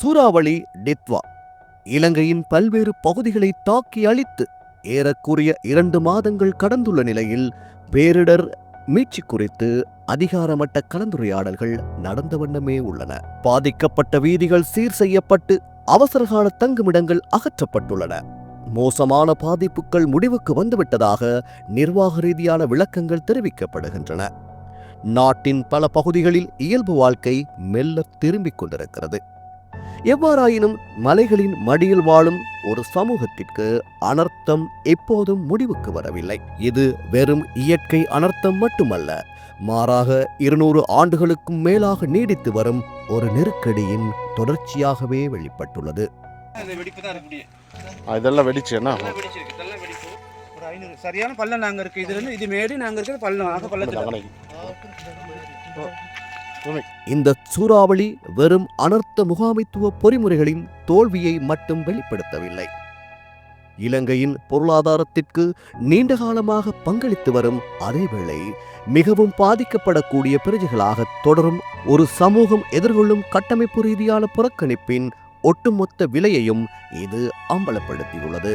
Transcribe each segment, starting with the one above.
சூறாவளி டித்வா. இலங்கையின் பல்வேறு பகுதிகளை தாக்கி அழித்து ஏறக்குறைய இரண்டு மாதங்கள் கடந்துள்ள நிலையில் பேரிடர் மீட்சி குறித்து அதிகாரமட்ட கலந்துரையாடல்கள் நடந்த வண்ணமே உள்ளன. பாதிக்கப்பட்ட வீதிகள் சீர் செய்யப்பட்டு அவசரகால தங்குமிடங்கள் அகற்றப்பட்டுள்ளன. மோசமான பாதிப்புகள் முடிவுக்கு வந்துவிட்டதாக நிர்வாக ரீதியான விளக்கங்கள் தெரிவிக்கப்படுகின்றன. நாட்டின் பல பகுதிகளில் இயல்பு வாழ்க்கை மெல்ல திரும்பிக் கொண்டிருக்கிறது. எவ்வாறாயினும் மலைகளின் மடியில் வாழும் ஒரு சமூகத்திற்கு அனர்த்தம் எப்போதும் முடிவுக்கு வரவில்லை. இது வெறும் இயற்கை அனர்த்தம் மட்டுமல்ல மாறாக இருநூறு ஆண்டுகளுக்கும் மேலாக நீடித்து வரும் ஒரு நெருக்கடியின் தொடர்ச்சியாகவே வெளிப்பட்டுள்ளது. இதெல்லாம் வெடிச்சு என்ன சரியான பள்ளம் நாங்க இருக்கு. இதுல இருந்து இது மேடு நாங்க இருக்கிறது பள்ளம். ஆக பள்ளத்துல. இந்த சூறாவளி வெறும் அனர்த்த முகாமைத்துவ பொறிமுறைகளின் தோல்வியை மட்டும் வெளிப்படுத்தவில்லை. இலங்கையின் பொருளாதாரத்திற்கு நீண்ட காலமாக பங்களித்து வரும் அதேவேளை மிகவும் பாதிக்கப்படக்கூடிய பிரஜைகளாக தொடரும் ஒரு சமூகம் எதிர்கொள்ளும் கட்டமைப்பு ரீதியான புறக்கணிப்பின் ஒட்டுமொத்த விலையையும் இது அம்பலப்படுத்தியுள்ளது.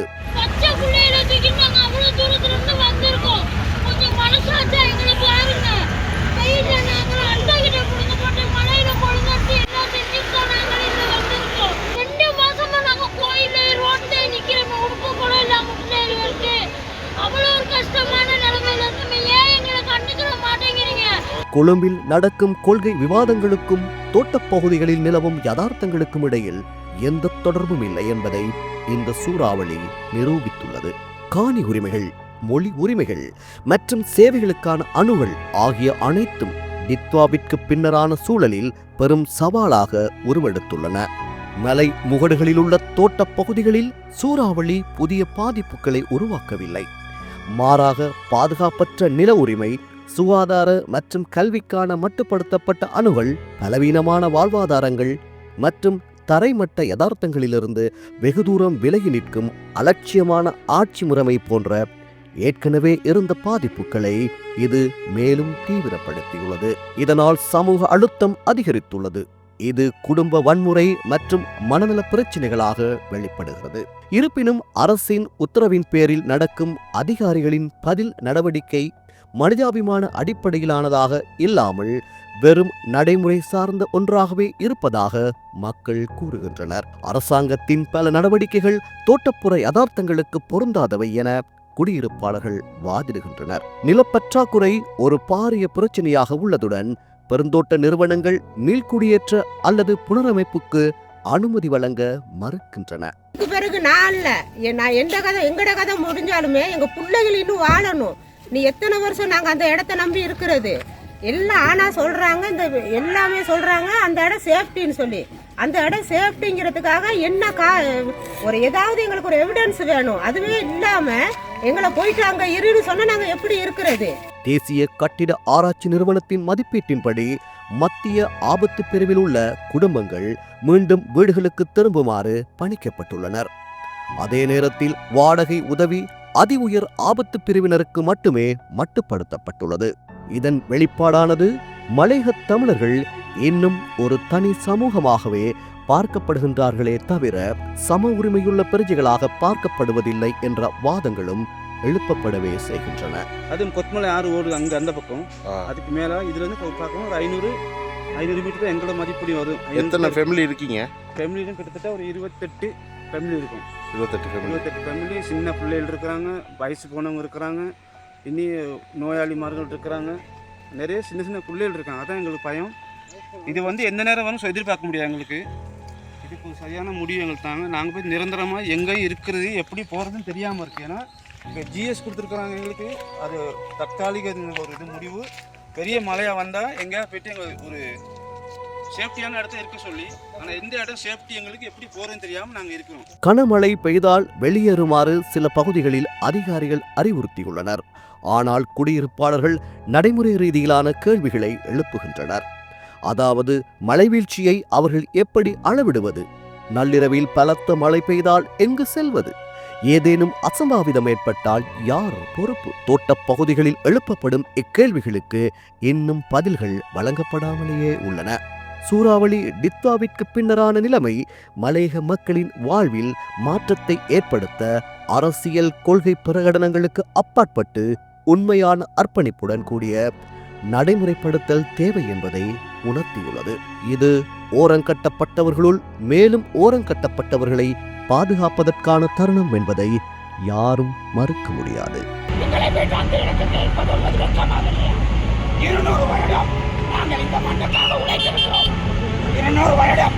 கொழும்பில் நடக்கும் கொள்கை விவாதங்களுக்கும் தோட்டப்பகுதிகளில் நிலவும் யதார்த்தங்களுக்கும் இடையில் எந்த தொடர்பும் இல்லை என்பதை இந்த சூறாவளி நிரூபித்துள்ளது. காணி உரிமைகள் மொழி உரிமைகள் மற்றும் சேவைகளுக்கான அணுகல் ஆகிய அனைத்தும் டித்வாவிற்கு பின்னரான சூழலில் பெரும் சவாலாக உருவெடுத்துள்ளன. மலை முகடுகளில் உள்ள தோட்டப் பகுதிகளில் சூறாவளி புதிய பாதிப்புகளை உருவாக்கவில்லை. மாறாக பாதுகாப்பற்ற நில உரிமை சுகாதார மற்றும் கல்விக்கான மட்டுப்படுத்தப்பட்ட அணுகள் பலவீனமான வாழ்வாதாரங்கள் மற்றும் தரைமட்ட யதார்த்தங்களிலிருந்து வெகு தூரம் விலகி நிற்கும் அலட்சியமான ஆட்சி முறைமை போன்ற ஏற்கனவே இருந்த பாதிப்புகளை இது மேலும் தீவிரப்படுத்தியுள்ளது. இதனால் சமூக அழுத்தம் அதிகரித்துள்ளது. இது குடும்ப வன்முறை மற்றும் மனநல பிரச்சினைகளாக வெளிப்படுகிறது. இருப்பினும் அரசின் உத்தரவின் பேரில் நடக்கும் அதிகாரிகளின் பதில் நடவடிக்கை மனிதாபிமான அடிப்படையிலானதாக இல்லாமல் வெறும் நடைமுறை சார்ந்த ஒன்றாகவே இருப்பதாக மக்கள் கூறுகின்றனர். அரசாங்கத்தின் பல நடவடிக்கைகள் தோட்டப்புற யதார்த்தங்களுக்கு பொருந்தாதவை என குடியிருப்பாளர்கள் வாதிடுகின்றனர். நிலப்பற்றாக்குறை ஒரு பாரிய பிரச்சனையாக உள்ளதுடன் பெருந்தோட்ட நிறுவனங்கள் மீள்குடியேற்ற அல்லது புனரமைப்புக்கு அனுமதி வழங்க மறுக்கின்றன. பிறகு நான் இல்ல. நான் எந்த கதை எங்கட கதை முடிஞ்சாலுமே எங்க பிள்ளைகள் இன்னும் வாழணும். நீ எத்தனை வருஷம் நாங்கள் அந்த இடத்த நம்பி இருக்கிறது? எல்லாம் ஆனால் சொல்கிறாங்க இந்த எல்லாமே சொல்கிறாங்க அந்த இடம் சேஃப்டின்னு சொல்லி. அந்த இடம் சேஃப்டிங்கிறதுக்காக என்ன கா ஒரு ஏதாவது எங்களுக்கு ஒரு எவிடன்ஸ் வேணும். அதுவே இல்லாமல் எங்களை போயிட்டு அங்கே இருன்னு சொன்னால் நாங்கள் எப்படி இருக்கிறது? தேசிய கட்டிட ஆராய்ச்சி நிறுவனத்தின் மதிப்பீட்டின்படி மத்திய ஆபத்து பிரிவில் உள்ள குடும்பங்கள் மீண்டும் வீடுகளுக்கு திரும்புமாறு பணிக்கப்பட்டுள்ளனர். அதே நேரத்தில் வாடகை உதவி அதி உயர் ஆபத்து பிரிவினருக்கு மட்டுமே மட்டுப்படுத்தப்பட்டுள்ளது. இதன் வெளிப்பாடானது மலையகத் தமிழர்கள் இன்னும் ஒரு தனி சமூகமாகவே பார்க்கப்படுகின்றார்களே தவிர சம உரிமையுள்ள பிரஜைகளாக பார்க்கப்படுவதில்லை என்ற வாதங்களும் எழுப்பப்படவே செய்கின்றன. அதுவும் கொத்மலை ஆறு ஓடுது அங்க அந்த பக்கம். அதுக்கு மேல இதுல இருந்து பார்க்கணும் ஒரு ஐநூறு ஐநூறு மீட்டர் எங்களோட மதிப்படி வரும். எத்தனை ஃபேமிலி இருக்கீங்க? ஃபேமிலியும் கிட்டத்தட்ட ஒரு இருபத்தெட்டு ஃபேமிலி இருக்கும். இருபத்தெட்டு ஃபேமிலி இருபத்தெட்டு ஃபேமிலி சின்ன பிள்ளைகள் இருக்கிறாங்க வயசு போனவங்க இருக்கிறாங்க இனி நோயாளிமார்கள் இருக்கிறாங்க. நிறைய சின்ன சின்ன பிள்ளைகள் இருக்காங்க. அதான் எங்களுக்கு பயம். இது வந்து எந்த நேரம் வரும் எதிர்பார்க்க முடியாது எங்களுக்கு. இதுக்கு சரியான முடிவு எங்களுக்கு தாங்க. நாங்கள் போய் நிரந்தரமாக எங்கே இருக்கிறது எப்படி போகிறதுன்னு தெரியாமல் இருக்கு. ஏன்னா இப்போ ஜிஎஸ் கொடுத்துருக்குறாங்க எங்களுக்கு. அது தற்காலிக ஒரு இது முடிவு. பெரிய மழையாக வந்தால் எங்கேயா போயிட்டு எங்களுக்கு ஒரு சேஃப்டியான இடத்த இருக்க சொல்லி ஆனால் எந்த இடம் சேஃப்டி எங்களுக்கு எப்படி போகிறதுன்னு தெரியாமல் நாங்கள் இருக்கிறோம். கனமழை பெய்தால் வெளியேறுமாறு சில பகுதிகளில் அதிகாரிகள் அறிவுறுத்தியுள்ளனர். ஆனால் குடியிருப்பாளர்கள் நடைமுறை ரீதியிலான கேள்விகளை எழுப்புகின்றனர். அதாவது மழைவீழ்ச்சியை அவர்கள் எப்படி அளவிடுவது? நள்ளிரவில் பலத்த மழை பெய்தால் எங்கு செல்வது? ஏதேனும் அசம்பாவிதம் ஏற்பட்டால் யார் பொறுப்பு? தோட்டப் பகுதிகளில் எழுப்பப்படும் இக்கேள்விகளுக்கு இன்னும் பதில்கள் வழங்கப்படாமலேயே உள்ளன. சூறாவளி டித்வாவிற்கு பின்னரான நிலைமை மலையக மக்களின் வாழ்வில் மாற்றத்தை ஏற்படுத்த அரசியல் கொள்கை பிரகடனங்களுக்கு அப்பாற்பட்டு உண்மையான அர்ப்பணிப்புடன் கூடிய நடைமுறைப்படுத்தல் தேவை என்பதை உணர்த்தியுள்ளது. இது ஓரங்கட்டப்பட்டவர்களுள் மேலும் ஓரங்கட்டப்பட்டவர்களை பாதுகாப்பதற்கான தருணம் என்பதை யாரும் மறுக்க முடியாது. இருநூறு வருடம் நாங்கள் இந்த மண்ணுக்காக உழைத்திருக்கிறோம் இருநூறு வருடம்